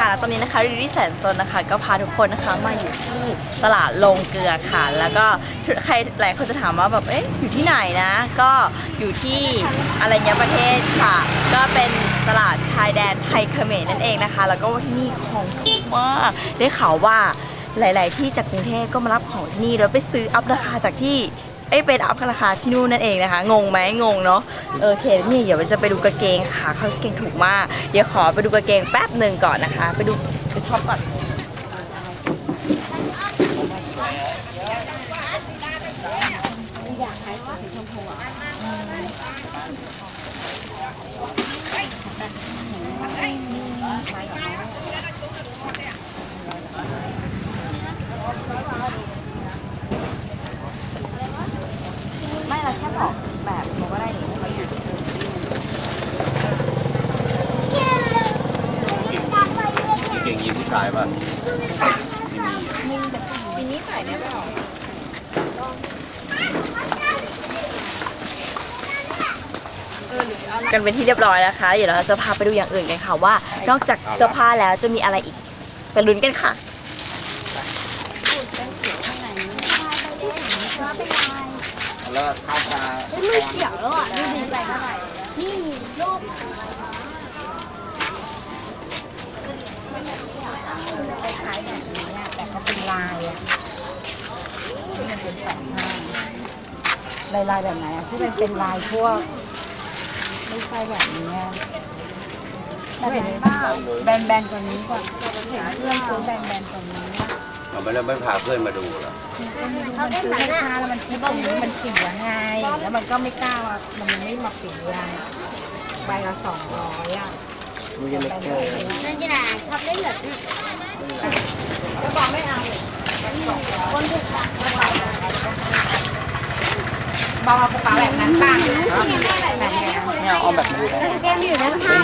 ค่ะแล้วตอนนี้นะคะริลี่แสนโซนนะคะ ก็พาทุกคนนะคะมาอยู่ที่ตลาดลงเกลือค่ะ แล้วก็ใครหลายคนจะถามว่าแบบเอ๊ะอยู่ที่ไหนนะ ก็อยู่ที่อรัญญประเทศค่ะ ก็เป็นตลาดชายแดนไทยเขมรนั่นเองนะคะ แล้วก็ที่นี่ของถูกมากได้ข่าวว่าหลาย ๆ ที่จากกรุงเทพก็มารับของที่นี่แล้วไปซื้ออัพราคาจากที่ เอ้ยเป็นอัพราคาที่นู่นนั่นเองนะคะ งงไหมงงเนาะโอเคนี่เดี๋ยวจะไปดูกางเกงค่ะเขากางเกงถูกมาก เดี๋ยวขอไปดูกางเกงแป๊บหนึ่งก่อนนะคะ ไปดูไปช็อปก่อน ไม่เราแค่บอกแบบเราก็ได้นี่เราอยู่ เก่งยีนผู้ชายป่ะไม่มี ทีนี้ใส่ได้เปล่า กันเป็นที่เรียบร้อยนะคะ เดี๋ยวเราจะพาไปดูอย่างอื่นกันค่ะว่า นอกจากเสื้อผ้าแล้วจะมีอะไรอีกไปลุ้นกันค่ะ แล้วข้าวปลาไม่เกี่ยวแล้วอะดูดีไปเท่าไหร่นี่ลูกคล้ายๆแบบนี้อะแต่ก็เป็นลายอะ ที่มันเป็นสองห้าลายลายๆแบบไหนอะที่มันเป็นลายพวกไม่ใช่แบบนี้อะแบบไหนบ้างแบนแบนๆกว่านี้กว่าเห็นเพื่อนซื้อแบนแบนๆกว่านี้อะเราไม่ได้ไม่พาเพื่อนมาดูเหรอมันซื้อให้ค่าแล้วมันคิดตรงนี้มันเสียไง แล้วมันก็ไม่กล้าว่ามันยังไม่มาเปลี่ยนยางใบละสองร้อยอะแบนๆเลยนั่นจะไหนชอบเล่นแบบนี้บอลเอา บอกระเป๋าแบบนั้นบ้างแบบนี้เนี่ยเอาแบบนี้เกมอยู่ด้านข้าง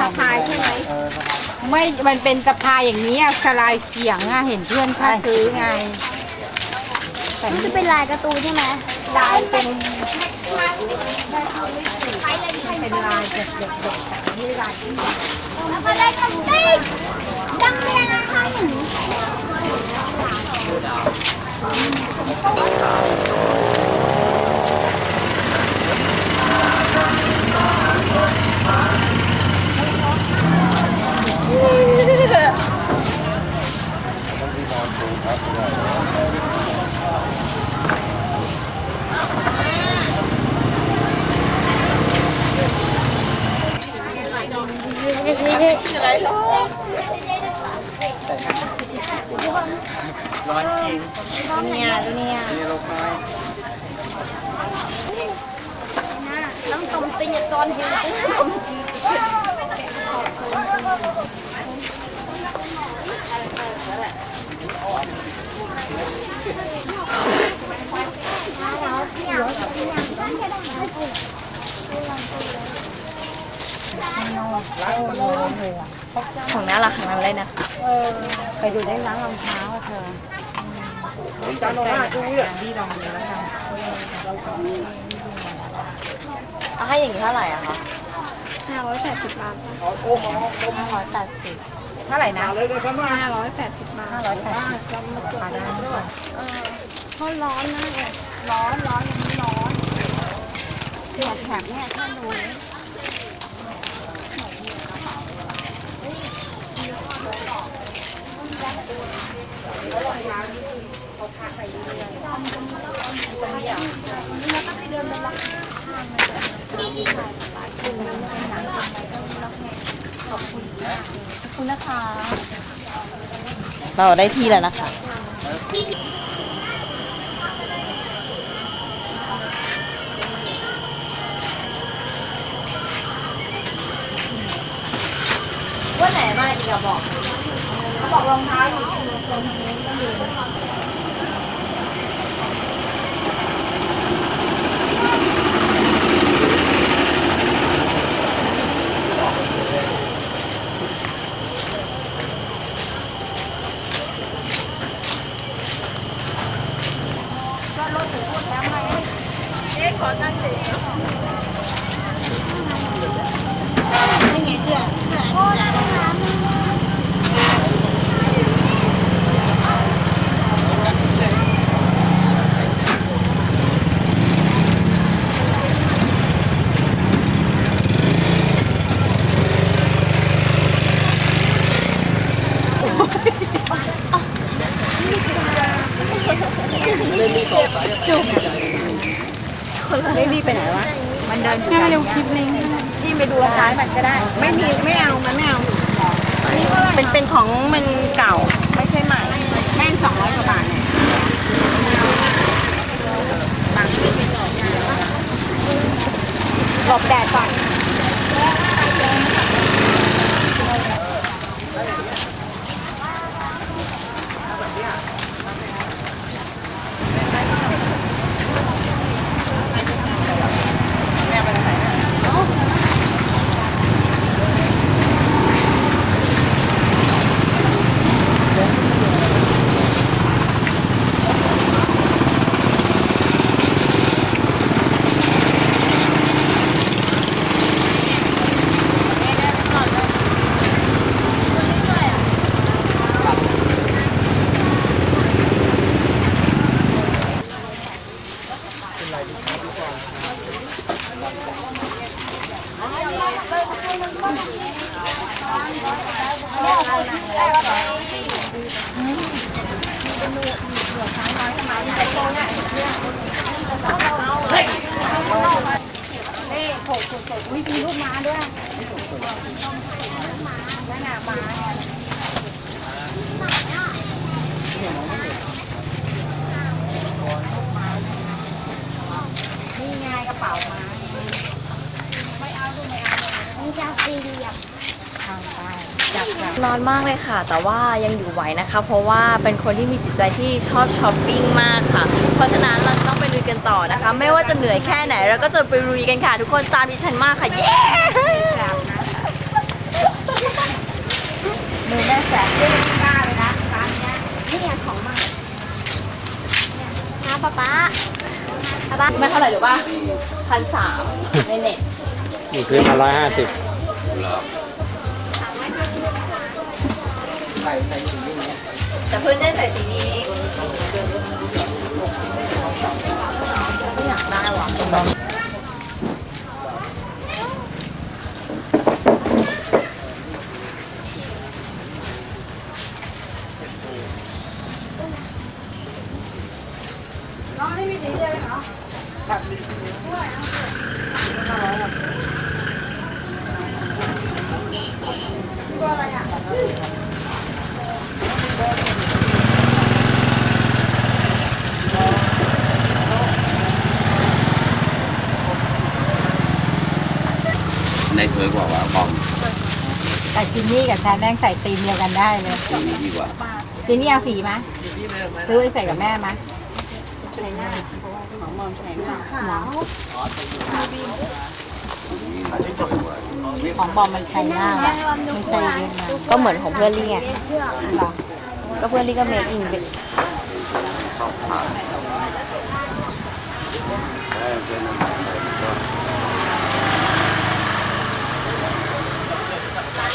สะพายใช่ไหมไม่ มันเป็นสะพายอย่างนี้อะสลายเฉียงอะเห็นเพื่อนเขาซื้อไงมันนี่จะเป็นลายการ์ตูนใช่ไหมลายเป็นเป็นลายเด็กๆนี่ลายที่อะไรกันติ๊กดังเรียนนะคะหนู ร้อนจริงเนี่ยตัวเนี่ยนี่เราคอยน้ำต้มติงตอนยืนโอ้โหเลยอะ ของน่ารักทั้งนั้นเลยนะคะเออไปดูได้ร้านรองเท้าอะเธอจานโนมาดูเลยที่ลองดูแล้วกันเอาให้อย่างนี้เท่าไหร่อะคะห้าร้อยแปดสิบบาทห้าร้อยแปดสิบเท่าไหร่นะห้าร้อยแปดสิบบาทห้าร้อยแปดสิบราคาได้ไหมเพราะร้อนมากเลยร้อนร้อนยังไม่ร้อนแถบแถบเนี่ยท่านดูเลย ขอบ คุณนะคะ เราได้ที่แล้วนะคะว่าไหนมาอีกอะบอกเขา บอกรองเท้าอีกไไหนวะ มันเดินอยู่แม่ไปดูคลิปนี้นี่ไปดูร้านมันก็ได้ ไม่มีไม่เอามันไม่เอาเป็นเป็นของมันเก่าไม่ใช่ใหม่ แม่งสองร้อยกว่าบาทเนี่ยหลบแดดก่อน นี่ไงกระเป๋ามามีกาซีเหลี่ยมทางไปจับจับร้อนมากเลยค่ะ แต่ว่ายังอยู่ไหวนะคะ เพราะว่าเป็นคนที่มีจิตใจที่ชอบช้อปปิ้งมากค่ะ เพราะฉะนั้นเราต้อง ยกันต่อนะคะ ไม่ว่าจะเหนื่อยแค่ไหนเราก็จะไปลุยกันค่ะ ทุกคนตามดิฉันมากค่ะ เย้จับนะมือแม่แสบด้วยไม่กล้าเลยนะร้านเนี้ยนี่ไงของใหม่นะป๊าป๊าป๊าป๊าไม่เท่าไหร่หรือป่ะพันสามในเน็ตนี่ซื้อมาร้อยห้าสิบใส่ใส่สีอย่างเงี้ยแต่เพื่อนได้ใส่สีนี้ ได้ว่ะ ในสวยกว่าว่าบอม แต่จินนี่กับฉันแม่งใส่ตีมเดียวกันได้เลยตรงนี้ดีกว่าจินนี่เอาสีไหมซื้อไปใส่กับแม่ไหมของบอมมันใช้หน้าว่ะไม่ใช่เวียดนามก็เหมือนของเพื่อนลี่ไงหรอก็เพื่อนลี่ก็เมคอินต้องผ่านได้เป็นน้ำใส่ก็